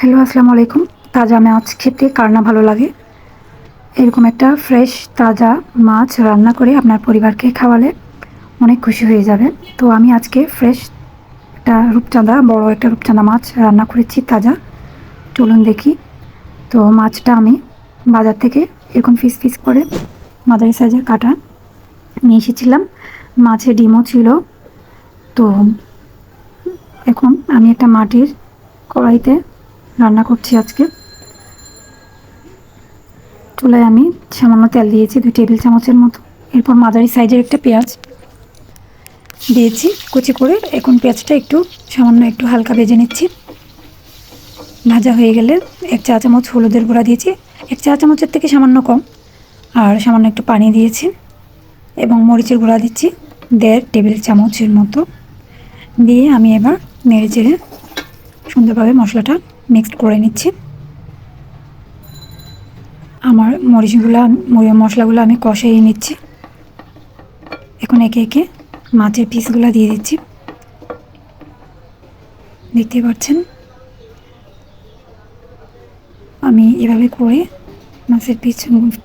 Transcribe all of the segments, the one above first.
Hello আসসালামু আলাইকুম। তাজা মাছ খেতে কার না ভালো লাগে? এরকম একটা ফ্রেশ তাজা মাছ রান্না করে আপনার পরিবারকে খাওয়ালে অনেক খুশি হয়ে যাবে। তো আমি আজকে ফ্রেশ একটা রূপচাঁদা, বড় একটা রূপচাঁদা মাছ রান্না করেছি, তাজা। চলুন দেখি। তো মাছটা আমি বাজার থেকে এরকম ফিস ফিস করে মাদারি সাইজের কাটা নিয়ে এসেছিলাম। মাছের ডিমও ছিল। তো এখন আমি একটা মাটির কড়াইতে রান্না করছি আজকে। চুলায় আমি সামান্য তেল দিয়েছি, দুই টেবিল চামচের মতো। এরপর মাঝারি সাইজের একটা পেঁয়াজ দিয়েছি, কুচি করে। এখন পেঁয়াজটা একটু সামান্য একটু হালকা ভেজে নিচ্ছি। ভাজা হয়ে গেলে এক চা চামচ হলুদের গুঁড়া দিয়েছি। এক চা চামচের থেকে সামান্য কম, আর সামান্য একটু পানি দিয়েছি এবং মরিচের গুঁড়া দিচ্ছি দেড় টেবিল চামচের মতো। দিয়ে আমি এবার নেড়ে চেড়ে সুন্দরভাবে মশলাটা মিক্সড করে নিচ্ছি। আমার মরিচগুলো মশলাগুলো আমি কষাইয়ে নিচ্ছি। এখন একে একে মাছের পিসগুলো দিয়ে দিচ্ছি। দেখতে পাচ্ছেন? আমি এভাবে করে মাছের পিস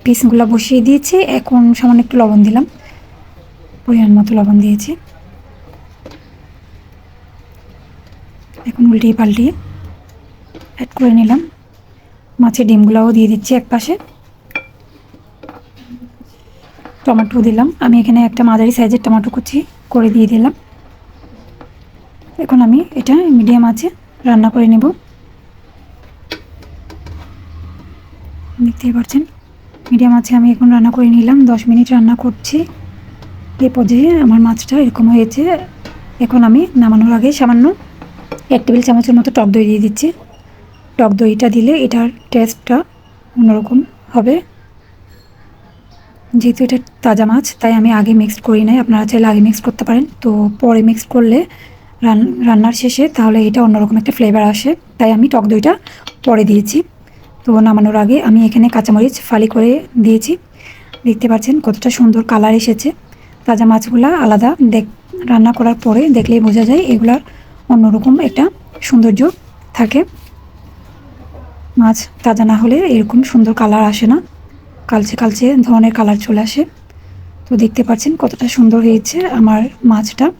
পিসগুলো বসিয়ে দিয়েছি। এখন সামান্য একটু লবণ দিলাম। পরিমাণ মতো লবণ দিয়েছি। এখন উল্টিয়ে পাল্টিয়ে অ্যাড করে নিলাম। মাছের ডিমগুলোও দিয়ে দিচ্ছি এক পাশে টমেটো দিলাম। আমি এখানে একটা মাঝারি সাইজের টমেটো কুচি করে দিয়ে দিলাম। এখন আমি এটা মিডিয়াম আছে রান্না করে নেব। দেখতেই পাচ্ছেন, মিডিয়াম আছে আমি এখন রান্না করে নিলাম। দশ মিনিট রান্না করছি। এ পর্যায়ে আমার মাছটা এরকম হয়েছে। এখন আমি নামানোর আগে সামান্য এক টেবিল চামচের মতো টক দই দিয়ে দিচ্ছি। টক দইটা দিলে এটার টেস্টটা অন্যরকম হবে। যেহেতু এটা তাজা মাছ, তাই আমি আগে মিক্সড করি নাই। আপনারা চাইলে আগে মিক্স করতে পারেন। তো পরে মিক্স করলে রান্নার শেষে তাহলে এটা অন্যরকম একটা ফ্লেভার আসে। তাই আমি টক দইটা পরে দিয়েছি। তো নামানোর আগে আমি এখানে কাঁচামরিচ ফালি করে দিয়েছি। দেখতে পাচ্ছেন কতটা সুন্দর কালার এসেছে। তাজা মাছগুলো আলাদা দেখ, রান্না করার পরে দেখলেই বোঝা যায় এগুলার অন্যরকম একটা সৌন্দর্য থাকে। মাছ তাজা না হলে এরকম সুন্দর কালার আসে না। কালচে কালচে ধরনের কালার চলে আসে। তো দেখতে পাচ্ছেন কতটা সুন্দর হয়েছে আমার মাছটা।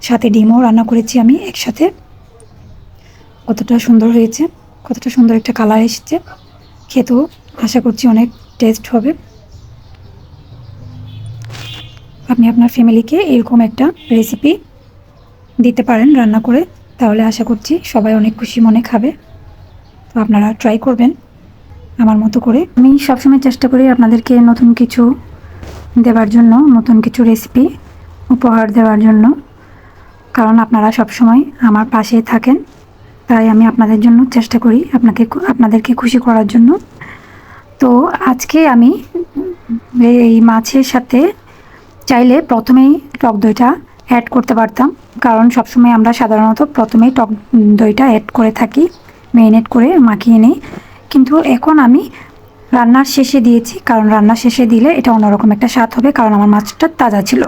সাথে ডিমও রান্না করেছি আমি একসাথে। কতটা সুন্দর হয়েছে, কতটা সুন্দর একটা কালার এসেছে। খেতেও আশা করছি অনেক টেস্ট হবে। আপনি আপনার ফ্যামিলিকে এরকম একটা রেসিপি দিতে পারেন রান্না করে। তাহলে আশা করছি সবাই অনেক খুশি মনে খাবে। আপনারা ট্রাই করবেন আমার মতো করে। আমি সবসময় চেষ্টা করি আপনাদেরকে নতুন কিছু দেওয়ার জন্য, নতুন কিছু রেসিপি উপহার দেওয়ার জন্য। কারণ আপনারা সবসময় আমার পাশেই থাকেন, তাই আমি আপনাদের জন্য চেষ্টা করি আপনাকে আপনাদেরকে খুশি করার জন্য। তো আজকে আমি এই মাছের সাথে চাইলে প্রথমেই টক দইটা অ্যাড করতে পারতাম। কারণ সবসময় আমরা সাধারণত প্রথমেই টক দইটা অ্যাড করে থাকি। মেরিনেট করে মাখিয়ে নিই। কিন্তু এখন আমি রান্নার শেষে দিয়েছি, কারণ রান্নার শেষে দিলে এটা অন্যরকম একটা স্বাদ হবে, কারণ আমার মাছটা তাজা ছিল।